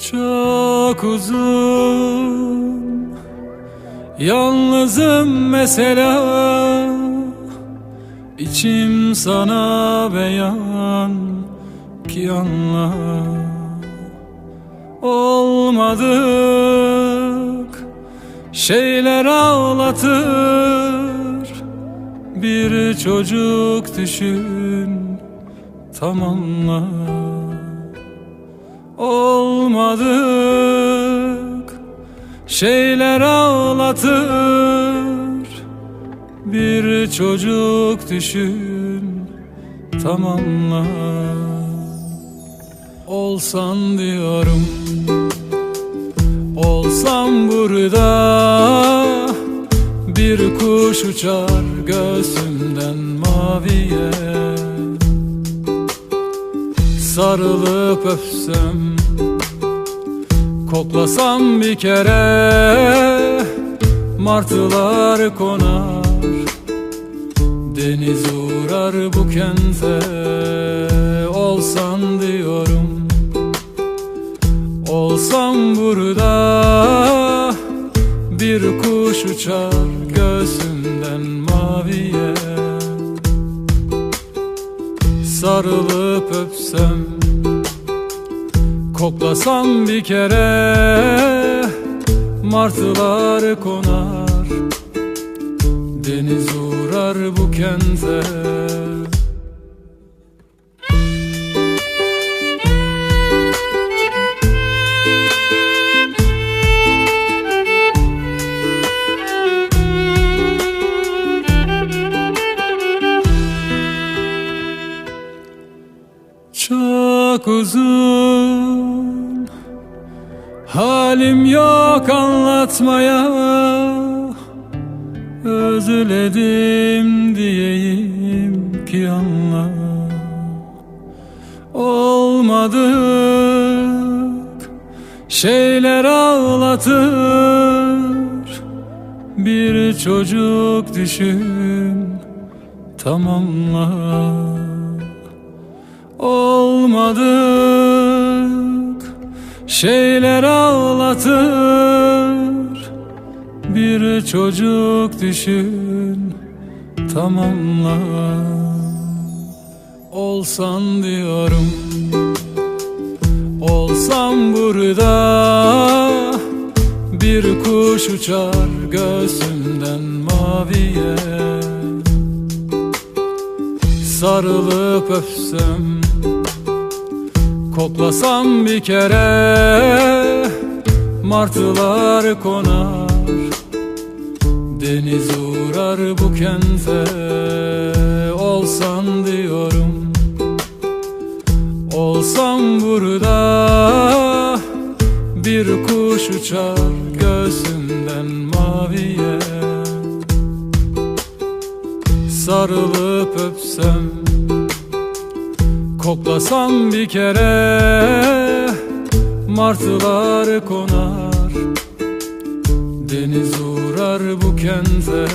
Çok uzun. Yalnızım mesela. İçim sana beyan ki anla Olmadık şeyler ağlatır. Bir çocuk düşün tamamla Olmadık. Şeyler ağlatır. Bir çocuk düşün tamamla Olsan diyorum Olsam burada. Bir kuş uçar göğsümden maviye Sarılıp öpsem Koklasam bir kere Martılar konar Deniz uğrar bu kente Olsan diyorum. Olsam burada Bir kuş uçar göğsümden maviye Sarılıp öpsem Koklasam bir kere Martılar konar Deniz uğrar bu kente uzun Halim yok anlatmaya. Özledim diyeyim ki anla. Olmadık şeyler ağlatır. Bir çocuk düşün tamamla Olmadık şeyler ağlatır. Bir çocuk düşün tamamla. Olsan diyorum Olsam burada. Bir kuş uçar göğsümden maviye Sarılıp öpsem Koklasam bir kere Martılar konar Deniz uğrar bu kente. Olsan diyorum Olsam burada Bir kuş uçar göğsümden Sarılıp öpsem Koklasam bir kere Martılar konar Deniz uğrar bu kente